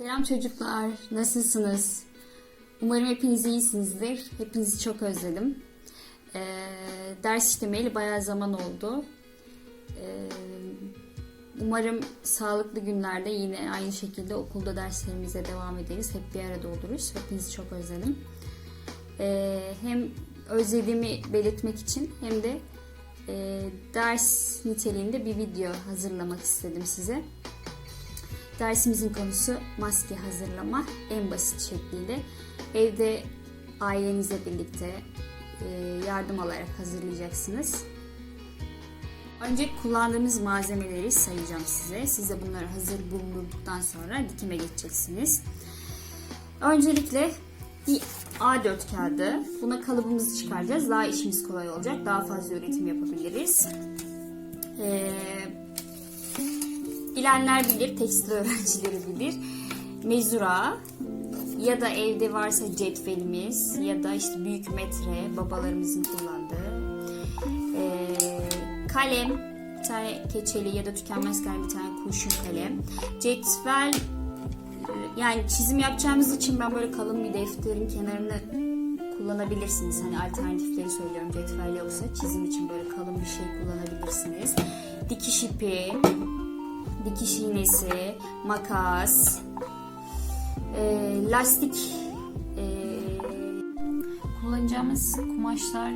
Selam çocuklar, nasılsınız? Umarım hepiniz iyisinizdir. Hepinizi çok özledim. Ee, ders işlemeyeli bayağı zaman oldu. Ee, umarım sağlıklı günlerde yine aynı şekilde okulda derslerimize devam ederiz. Hep bir arada oluruz. Hepinizi çok özledim. Ee, hem özlediğimi belirtmek için hem de e, ders niteliğinde bir video hazırlamak istedim size. Dersimizin konusu maske hazırlama en basit şekliyle. Evde ailenizle birlikte e, yardım alarak hazırlayacaksınız. Önce kullandığımız malzemeleri sayacağım size. Siz de bunları hazır bulunduktan sonra dikime geçeceksiniz. Öncelikle bir A4 kağıdı. Buna kalıbımızı çıkaracağız. Daha işimiz kolay olacak. Daha fazla üretim yapabiliriz. Ee, Bilenler bilir, tekstil öğrencileri bilir. Mezura ya da evde varsa cetvelimiz ya da işte büyük metre babalarımızın kullandığı ee, kalem bir tane keçeli ya da tükenmez kalem bir tane kurşun kalem cetvel yani çizim yapacağımız için ben böyle kalın bir defterin kenarını kullanabilirsiniz. Hani alternatifleri söylüyorum. Cetvel yoksa çizim için böyle kalın bir şey kullanabilirsiniz. Dikiş ipi, dikiş iğnesi, makas, e, lastik e, kullanacağımız kumaşlar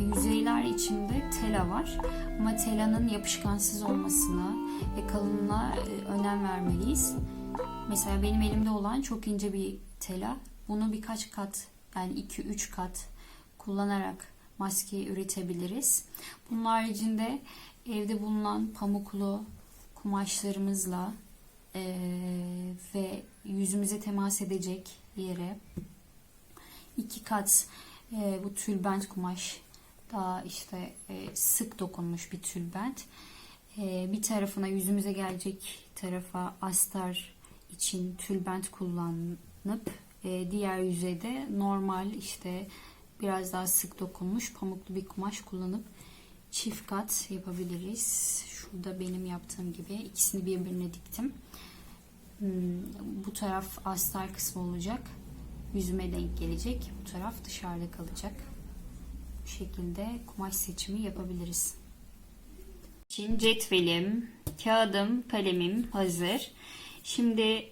yüzeyler içinde tela var. Ama telanın yapışkansız olmasına ve kalınlığına e, önem vermeliyiz. Mesela benim elimde olan çok ince bir tela. Bunu birkaç kat yani 2-3 kat kullanarak maske üretebiliriz. Bunun haricinde evde bulunan pamuklu kumaşlarımızla eee, ve yüzümüze temas edecek yere iki kat eee, bu tülbent kumaş daha işte eee, sık dokunmuş bir tülbent. Eee, bir tarafına yüzümüze gelecek tarafa astar için tülbent kullanıp eee, diğer yüzeyde normal işte biraz daha sık dokunmuş pamuklu bir kumaş kullanıp çift kat yapabiliriz. Şurada benim yaptığım gibi ikisini birbirine diktim. Hmm, Bu taraf astar kısmı olacak. Yüzüme denk gelecek. Bu taraf dışarıda kalacak. Bu şekilde kumaş seçimi yapabiliriz. Şimdi cetvelim, kağıdım, kalemim hazır. Şimdi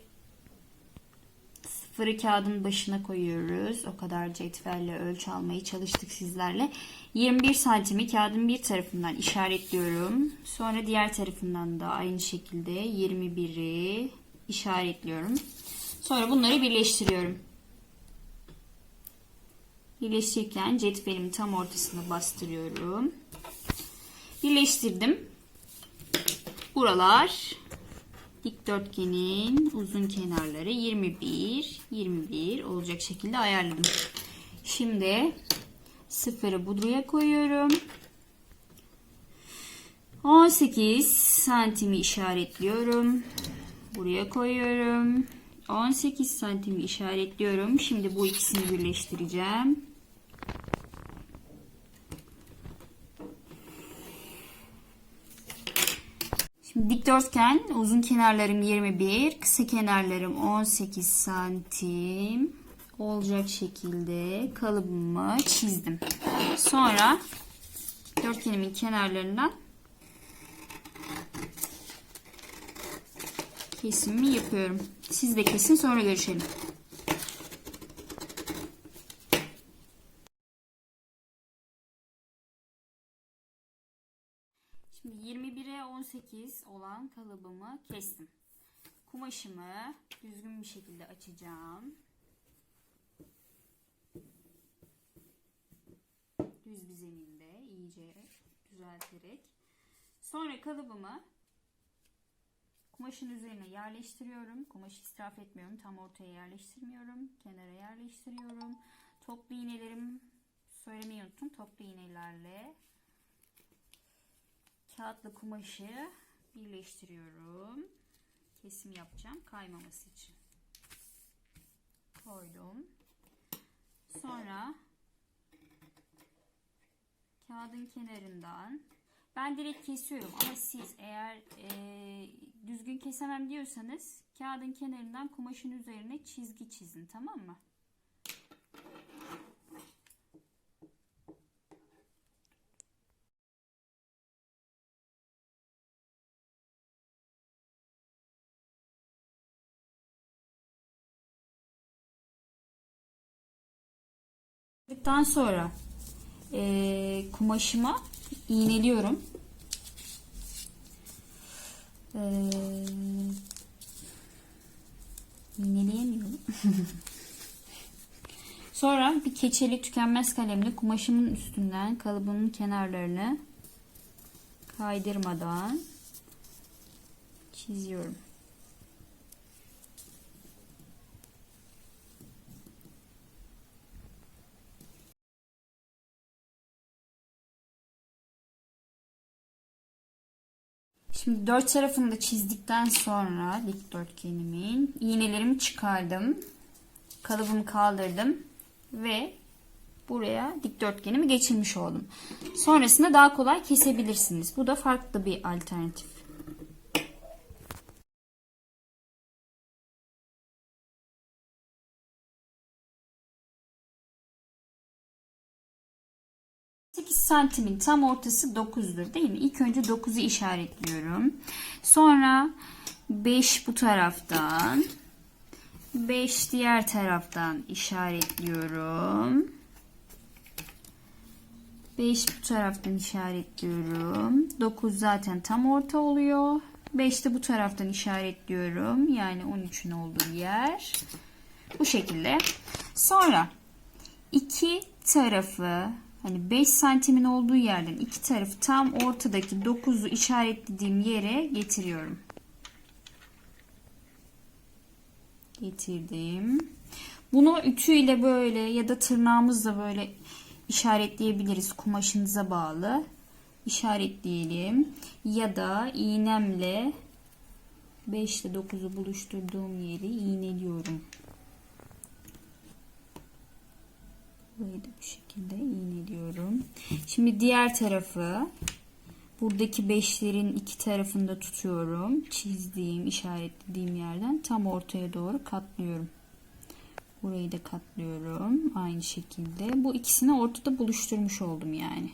Sıfırı kağıdın başına koyuyoruz. O kadar cetvelle ölçü almaya çalıştık sizlerle. 21 santimi kağıdın bir tarafından işaretliyorum. Sonra diğer tarafından da aynı şekilde 21'i işaretliyorum. Sonra bunları birleştiriyorum. Birleştirirken cetvelimin tam ortasına bastırıyorum. Birleştirdim. Buralar dikdörtgenin uzun kenarları 21 21 olacak şekilde ayarladım. Şimdi sıfırı buraya koyuyorum. 18 santimi işaretliyorum. Buraya koyuyorum. 18 santimi işaretliyorum. Şimdi bu ikisini birleştireceğim. Şimdi dikdörtgen uzun kenarlarım 21, kısa kenarlarım 18 santim olacak şekilde kalıbımı çizdim. Sonra dörtgenimin kenarlarından kesimimi yapıyorum. Siz de kesin sonra görüşelim. Şimdi 21'e 18 olan kalıbımı kestim. Kumaşımı düzgün bir şekilde açacağım. Düz bir zeminde iyice düzelterek. Sonra kalıbımı kumaşın üzerine yerleştiriyorum. Kumaşı israf etmiyorum. Tam ortaya yerleştirmiyorum. Kenara yerleştiriyorum. Toplu iğnelerim söylemeyi unuttum. Toplu iğnelerle kağıtla kumaşı birleştiriyorum. Kesim yapacağım kaymaması için. Koydum. Sonra kağıdın kenarından Ben direkt kesiyorum ama siz eğer e, düzgün kesemem diyorsanız kağıdın kenarından kumaşın üzerine çizgi çizin tamam mı? Yaptıktan sonra e, kumaşıma iğneliyorum. E, iğneleyemiyorum. sonra bir keçeli tükenmez kalemle kumaşımın üstünden kalıbımın kenarlarını kaydırmadan çiziyorum. Şimdi dört tarafını da çizdikten sonra dikdörtgenimin iğnelerimi çıkardım. Kalıbımı kaldırdım ve buraya dikdörtgenimi geçirmiş oldum. Sonrasında daha kolay kesebilirsiniz. Bu da farklı bir alternatif. Santimin tam ortası 9'dur değil mi? İlk önce 9'u işaretliyorum. Sonra 5 bu taraftan... 5 diğer taraftan işaretliyorum. 5 bu taraftan işaretliyorum. 9 zaten tam orta oluyor. 5 de bu taraftan işaretliyorum. Yani 13'ün olduğu yer. Bu şekilde. Sonra iki tarafı hani 5 santimin olduğu yerden iki tarafı tam ortadaki 9'u işaretlediğim yere getiriyorum. getirdim. Bunu ütüyle böyle ya da tırnağımızla böyle işaretleyebiliriz. Kumaşınıza bağlı. İşaretleyelim. Ya da iğnemle 5 ile 9'u buluşturduğum yeri iğneliyorum. Burayı da bu şekilde iğneliyorum. Şimdi diğer tarafı Buradaki beşlerin iki tarafında tutuyorum. Çizdiğim, işaretlediğim yerden tam ortaya doğru katlıyorum. Burayı da katlıyorum. Aynı şekilde. Bu ikisini ortada buluşturmuş oldum yani.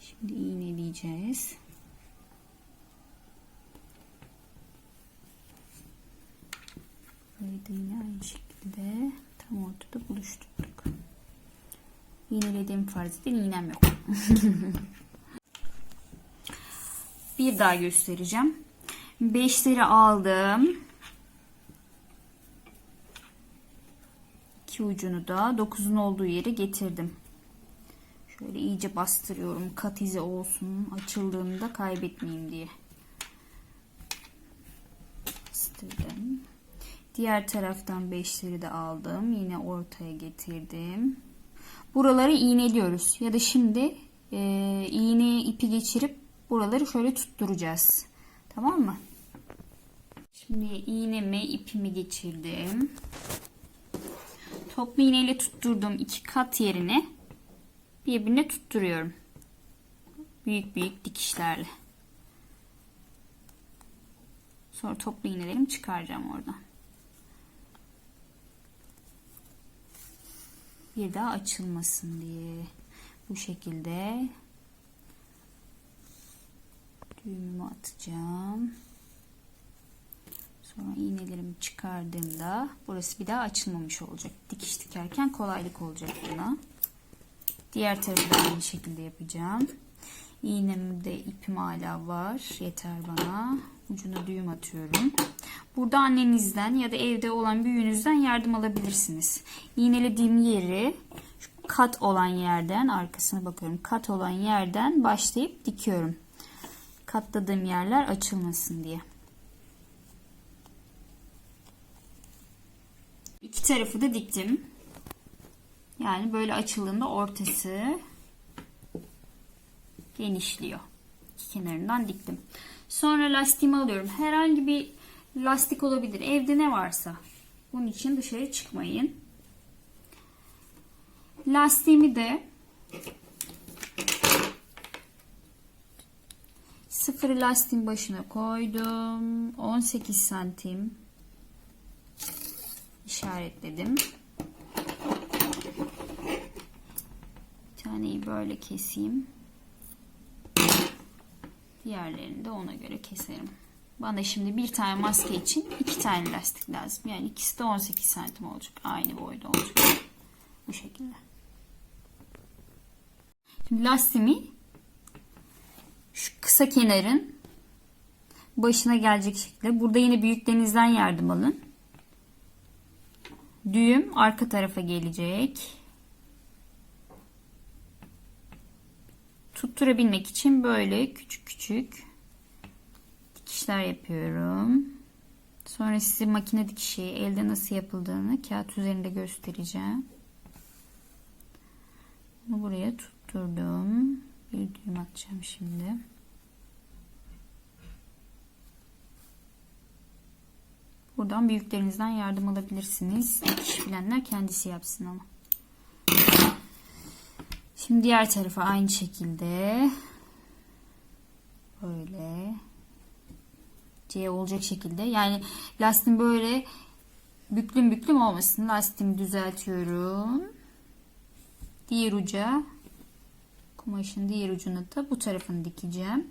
Şimdi iğneleyeceğiz. Burayı da yine aynı şekilde tam ortada buluşturduk. İğnelediğim farz edin iğnem yok. bir daha göstereceğim. Beşleri aldım. İki ucunu da dokuzun olduğu yere getirdim. Şöyle iyice bastırıyorum. Kat izi olsun. Açıldığında kaybetmeyeyim diye. Bastırdım. Diğer taraftan beşleri de aldım. Yine ortaya getirdim. Buraları iğneliyoruz. Ya da şimdi e, iğneye ipi geçirip buraları şöyle tutturacağız. Tamam mı? Şimdi iğnemi ipimi geçirdim. Toplu iğneyle tutturduğum iki kat yerine birbirine tutturuyorum. Büyük büyük dikişlerle. Sonra toplu iğnelerimi çıkaracağım oradan. Bir daha açılmasın diye. Bu şekilde düğümümü atacağım. Sonra iğnelerimi çıkardığımda burası bir daha açılmamış olacak. Dikiş dikerken kolaylık olacak buna. Diğer tarafı da aynı şekilde yapacağım. İğnemde ipim hala var. Yeter bana. Ucuna düğüm atıyorum. Burada annenizden ya da evde olan büyüğünüzden yardım alabilirsiniz. İğnelediğim yeri kat olan yerden arkasına bakıyorum. Kat olan yerden başlayıp dikiyorum katladığım yerler açılmasın diye. İki tarafı da diktim. Yani böyle açıldığında ortası genişliyor. İki kenarından diktim. Sonra lastiğimi alıyorum. Herhangi bir lastik olabilir. Evde ne varsa. Bunun için dışarı çıkmayın. Lastiğimi de Sıfırı lastiğin başına koydum. 18 santim işaretledim. Bir taneyi böyle keseyim. Diğerlerini de ona göre keserim. Bana şimdi bir tane maske için iki tane lastik lazım. Yani ikisi de 18 santim olacak. Aynı boyda olacak. Bu şekilde. Şimdi lastiğimi şu kısa kenarın başına gelecek şekilde. Burada yine büyüklerinizden yardım alın. Düğüm arka tarafa gelecek. Tutturabilmek için böyle küçük küçük dikişler yapıyorum. Sonra size makine dikişi elde nasıl yapıldığını kağıt üzerinde göstereceğim. Bunu buraya tutturdum. Bir düğüm atacağım şimdi. Buradan büyüklerinizden yardım alabilirsiniz. Dikiş bilenler kendisi yapsın ama. Şimdi diğer tarafa aynı şekilde böyle C olacak şekilde yani lastiğim böyle büklüm büklüm olmasın. Lastiğimi düzeltiyorum. Diğer uca kumaşın diğer ucunu da bu tarafını dikeceğim.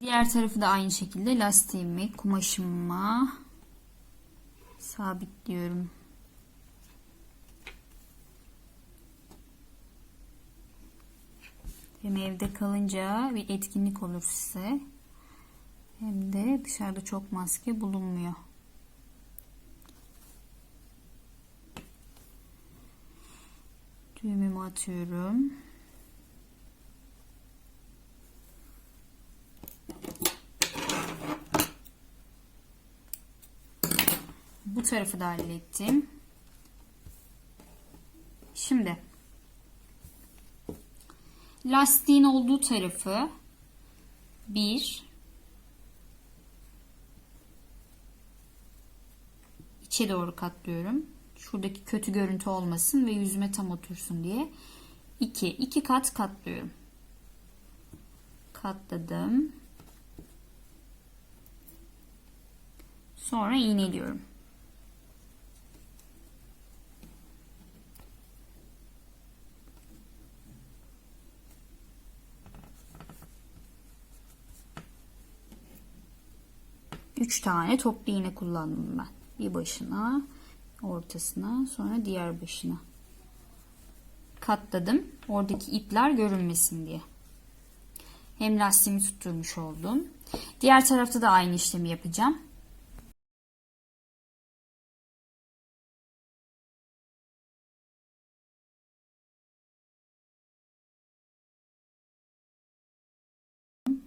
Diğer tarafı da aynı şekilde lastiğimi kumaşıma sabitliyorum. Hem evde kalınca bir etkinlik olur size. Hem de dışarıda çok maske bulunmuyor. Düğümümü atıyorum. Bu tarafı da hallettim. Şimdi lastiğin olduğu tarafı bir içe doğru katlıyorum. Şuradaki kötü görüntü olmasın ve yüzüme tam otursun diye. 2. 2 kat katlıyorum. Katladım. Sonra iğneliyorum. Üç tane toplu iğne kullandım ben. Bir başına, ortasına, sonra diğer başına. Katladım. Oradaki ipler görünmesin diye. Hem lastiğimi tutturmuş oldum. Diğer tarafta da aynı işlemi yapacağım.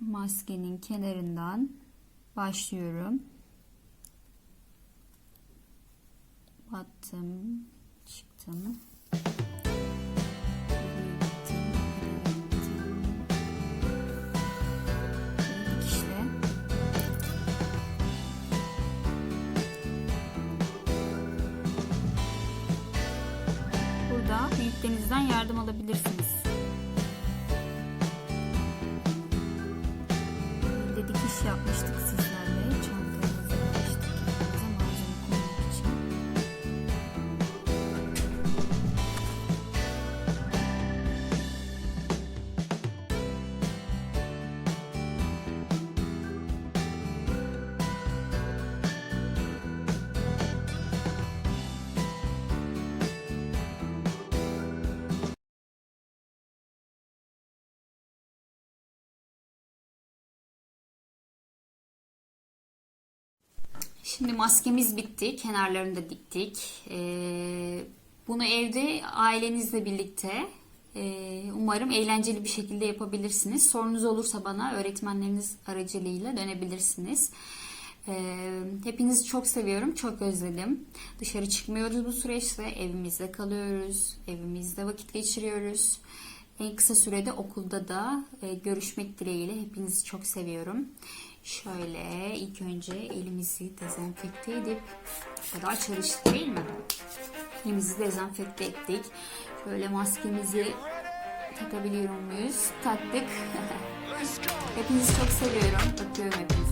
Maskenin kenarından başlıyorum. Battım, çıktım. Burada büyüklerinizden yardım alabilirsiniz. Yapmıştık Şimdi maskemiz bitti. Kenarlarını da diktik. Ee, bunu evde ailenizle birlikte e, umarım eğlenceli bir şekilde yapabilirsiniz. Sorunuz olursa bana öğretmenleriniz aracılığıyla dönebilirsiniz. Ee, hepinizi çok seviyorum. Çok özledim. Dışarı çıkmıyoruz bu süreçte. Evimizde kalıyoruz. Evimizde vakit geçiriyoruz. En kısa sürede okulda da e, görüşmek dileğiyle hepinizi çok seviyorum. Şöyle ilk önce elimizi dezenfekte edip kadar çalıştık değil mi? Elimizi dezenfekte ettik. Şöyle maskemizi takabiliyor muyuz? Taktık. Hepinizi çok seviyorum. Öpüyorum hepinizi.